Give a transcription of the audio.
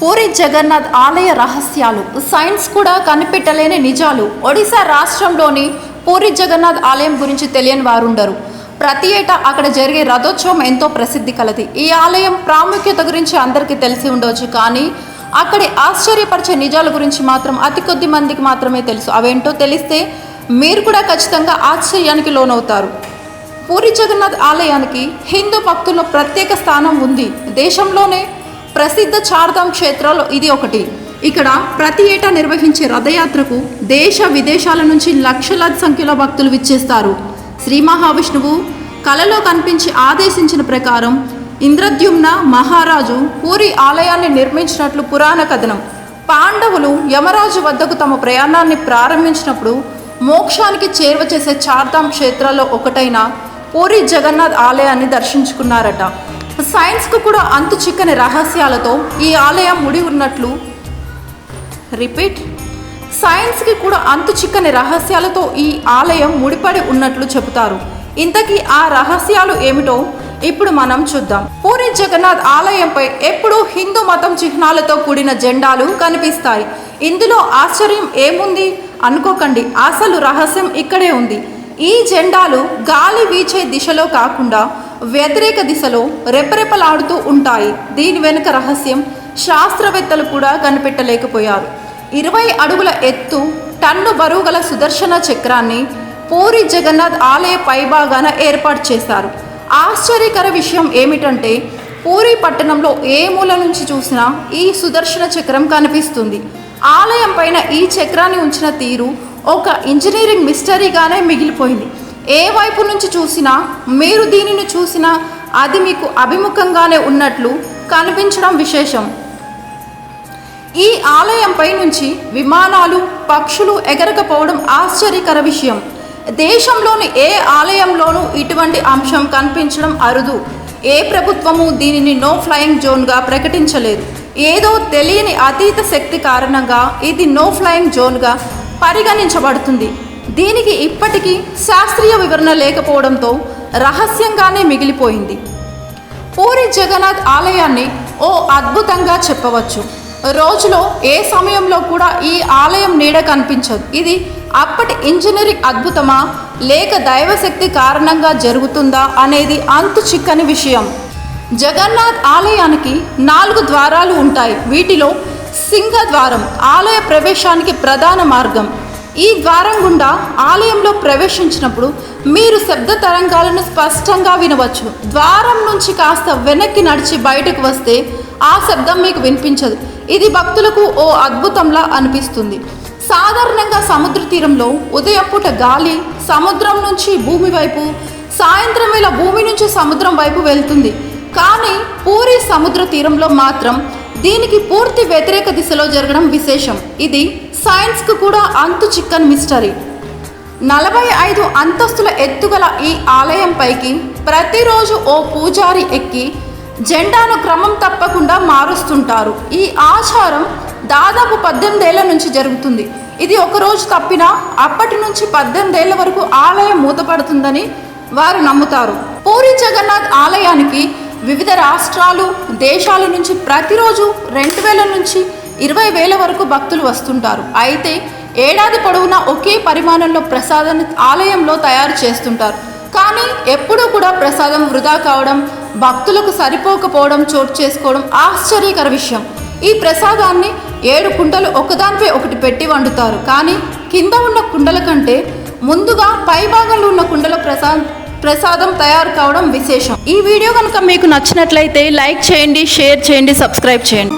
పూరి జగన్నాథ్ ఆలయ రహస్యాలు. సైన్స్ కూడా కనిపెట్టలేని నిజాలు. ఒడిశా రాష్ట్రంలోని పూరి జగన్నాథ్ ఆలయం గురించి తెలియని వారుండరు. ప్రతి ఏటా అక్కడ జరిగే రథోత్సవం ఎంతో ప్రసిద్ధి కలది. ఈ ఆలయం ప్రాముఖ్యత గురించి అందరికీ తెలిసి ఉండవచ్చు కానీ అక్కడి ఆశ్చర్యపరిచే నిజాల గురించి మాత్రం అతి కొద్ది మందికి మాత్రమే తెలుసు. అవేంటో తెలిస్తే మీరు కూడా ఖచ్చితంగా ఆశ్చర్యానికి లోనవుతారు. పూరి జగన్నాథ్ ఆలయానికి హిందూ భక్తుల్లో ప్రత్యేక స్థానం ఉంది. దేశంలోనే ప్రసిద్ధ చార్ధామ్ క్షేత్రాల్లో ఇది ఒకటి. ఇక్కడ ప్రతి ఏటా నిర్వహించే రథయాత్రకు దేశ విదేశాల నుంచి లక్షలాది సంఖ్యలో భక్తులు విచ్చేస్తారు. శ్రీ మహావిష్ణువు కలలో కనిపించి ఆదేశించిన ప్రకారం ఇంద్రద్యుమ్న మహారాజు పూరి ఆలయాన్ని నిర్మించినట్లు పురాణ కథనం. పాండవులు యమరాజు వద్దకు తమ ప్రయాణాన్ని ప్రారంభించినప్పుడు మోక్షానికి చేరువ చేసే చార్ధామ్ క్షేత్రాల్లో ఒకటైన పూరి జగన్నాథ్ ఆలయాన్ని దర్శించుకున్నారట. సైన్స్కు కూడా అంతు చిక్కని రహస్యాలతో ఈ ఆలయం ముడి ఉన్నట్లు రిపీట్. సైన్స్కి కూడా అంతు చిక్కని రహస్యాలతో ఈ ఆలయం ముడిపడి ఉన్నట్లు చెబుతారు. ఇంతకీ ఆ రహస్యాలు ఏమిటో ఇప్పుడు మనం చూద్దాం. పూరి జగన్నాథ్ ఆలయంపై ఎప్పుడూ హిందూ మతం చిహ్నాలతో కూడిన జెండాలు కనిపిస్తాయి. ఇందులో ఆశ్చర్యం ఏముంది? అనుకోకండి. అసలు రహస్యం ఇక్కడే ఉంది. ఈ జెండాలు గాలి వీచే దిశలో కాకుండా వ్యతిరేక దిశలో రెపరెపలాడుతూ ఉంటాయి. దీని వెనుక రహస్యం శాస్త్రవేత్తలు కూడా కనిపెట్టలేకపోయారు. ఇరవై అడుగుల ఎత్తు టన్ను బరువు గల సుదర్శన చక్రాన్ని పూరి జగన్నాథ్ ఆలయ పైభాగాన ఏర్పాటు చేశారు. ఆశ్చర్యకర విషయం ఏమిటంటే పూరి పట్టణంలో ఏ మూల నుంచి చూసినా ఈ సుదర్శన చక్రం కనిపిస్తుంది. ఆలయం పైన ఈ చక్రాన్ని ఉంచిన తీరు ఒక ఇంజనీరింగ్ మిస్టరీగానే మిగిలిపోయింది. ఏ వైపు నుంచి చూసినా మీరు దీనిని చూసినా అది మీకు అభిముఖంగానే ఉన్నట్లు కనిపించడం విశేషం. ఈ ఆలయంపై నుంచి విమానాలు పక్షులు ఎగరకపోవడం ఆశ్చర్యకర విషయం. దేశంలోని ఏ ఆలయంలోనూ ఇటువంటి అంశం కనిపించడం అరుదు. ఏ ప్రభుత్వము దీనిని నో ఫ్లయింగ్ జోన్గా ప్రకటించలేదు. ఏదో తెలియని అతీత శక్తి కారణంగా ఇది నో ఫ్లయింగ్ జోన్గా పరిగణించబడుతుంది. దీనికి ఇప్పటికీ శాస్త్రీయ వివరణ లేకపోవడంతో రహస్యంగానే మిగిలిపోయింది. పూరి జగన్నాథ్ ఆలయాన్ని ఓ అద్భుతంగా చెప్పవచ్చు. రోజులో ఏ సమయంలో కూడా ఈ ఆలయం నీడ కనిపించదు. ఇది అప్పటి ఇంజనీరింగ్ అద్భుతమా? లేక దైవశక్తి కారణంగా జరుగుతుందా? అనేది అంతు చిక్కని విషయం. జగన్నాథ్ ఆలయానికి నాలుగు ద్వారాలు ఉంటాయి. వీటిలో సింహద్వారం ఆలయ ప్రవేశానికి ప్రధాన మార్గం. ఈ ద్వారం గుండా ఆలయంలో ప్రవేశించినప్పుడు మీరు శబ్ద తరంగాలను స్పష్టంగా వినవచ్చు. ద్వారం నుంచి కాస్త వెనక్కి నడిచి బయటకు వస్తే ఆ శబ్దం మీకు వినిపించదు. ఇది భక్తులకు ఓ అద్భుతంలా అనిపిస్తుంది. సాధారణంగా సముద్ర తీరంలో ఉదయపూట గాలి సముద్రం నుంచి భూమి వైపు సాయంత్రం వేళ భూమి నుంచి సముద్రం వైపు వెళ్తుంది. కానీ పూరి సముద్ర తీరంలో మాత్రం దీనికి పూర్తి వ్యతిరేక దిశలో జరగడం విశేషం. ఇది సైన్స్కు కూడా అంతు చిక్కని మిస్టరీ. నలభై ఐదు అంతస్తుల ఎత్తుగల ఈ ఆలయం పైకి ప్రతిరోజు ఓ పూజారి ఎక్కి జెండాను క్రమం తప్పకుండా మారుస్తుంటారు. ఈ ఆచారం దాదాపు పద్దెనిమిదేళ్ళ నుంచి జరుగుతుంది. ఇది ఒకరోజు తప్పినా అప్పటి నుంచి పద్దెనిమిదేళ్ళ వరకు ఆలయం మూతపడుతుందని వారు నమ్ముతారు. పూరి జగన్నాథ్ ఆలయానికి వివిధ రాష్ట్రాలు దేశాల నుంచి ప్రతిరోజు రెండు వేల నుంచి ఇరవై వేల వరకు భక్తులు వస్తుంటారు. అయితే ఏడాది పొడవునా ఒకే పరిమాణంలో ప్రసాదాన్ని ఆలయంలో తయారు చేస్తుంటారు. కానీ ఎప్పుడూ కూడా ప్రసాదం వృధా కావడం భక్తులకు సరిపోకపోవడం చోటు చేసుకోవడం ఆశ్చర్యకర విషయం. ఈ ప్రసాదాన్ని ఏడు కుండలు ఒకదానిపై ఒకటి పెట్టి వండుతారు. కానీ కింద ఉన్న కుండల కంటే ముందుగా పై భాగంలో ఉన్న కుండల ప్రసాద్ ప్రసాదం తయారు కావడం విశేషం. ఈ వీడియో కనుక మీకు నచ్చినట్లయితే లైక్ చేయండి షేర్ చేయండి సబ్స్క్రైబ్ చేయండి.